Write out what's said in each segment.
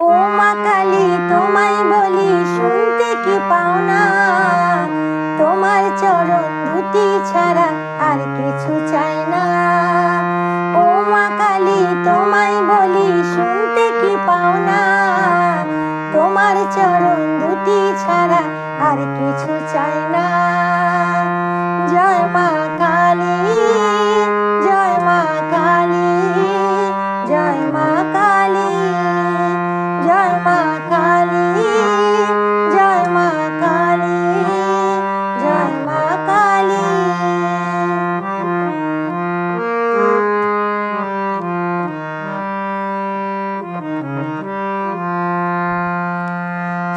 ও মা কালী তোমায় বলি, শুনতে কি পাও না? তোমার চরণ দুটি ছাড়া আর কিছু চাই না। ও মা কালী তোমায় বলি, শুনতে কি পাও না? তোমার চরণ দুটি ছাড়া আর কিছু চাই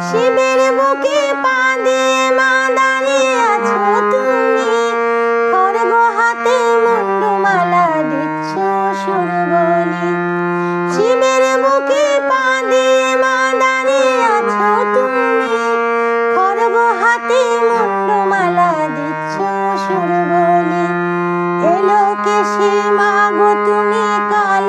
শিবের বুকে পা দিয়ে মা দাঁড়িয়ে আছো তুমি। খড়গ হাতে মুন্ডমালা দিচ্ছ সুর বলি। শিবের বুকে পা দিয়ে মা দাঁড়িয়ে আছো তুমি। খড়গ হাতে দিচ্ছ এলো কে তুমি কাল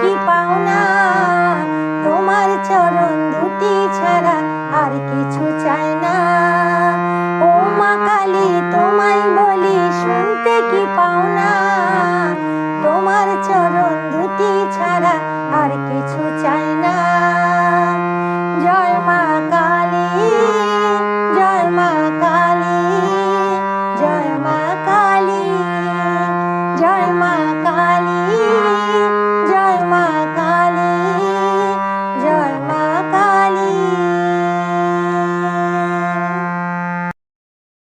কি পাও না তোমার চরণ দুটি ছাড়া আর কিছু চাই না। ও মা কালী, তোমায় বলি শুনতে কি পাও না তোমার চরণ দুটি ছাড়া আর কিছু চাই না। জয় মা কালী, জয় মা কালী, জয় মা কালী, জয় মা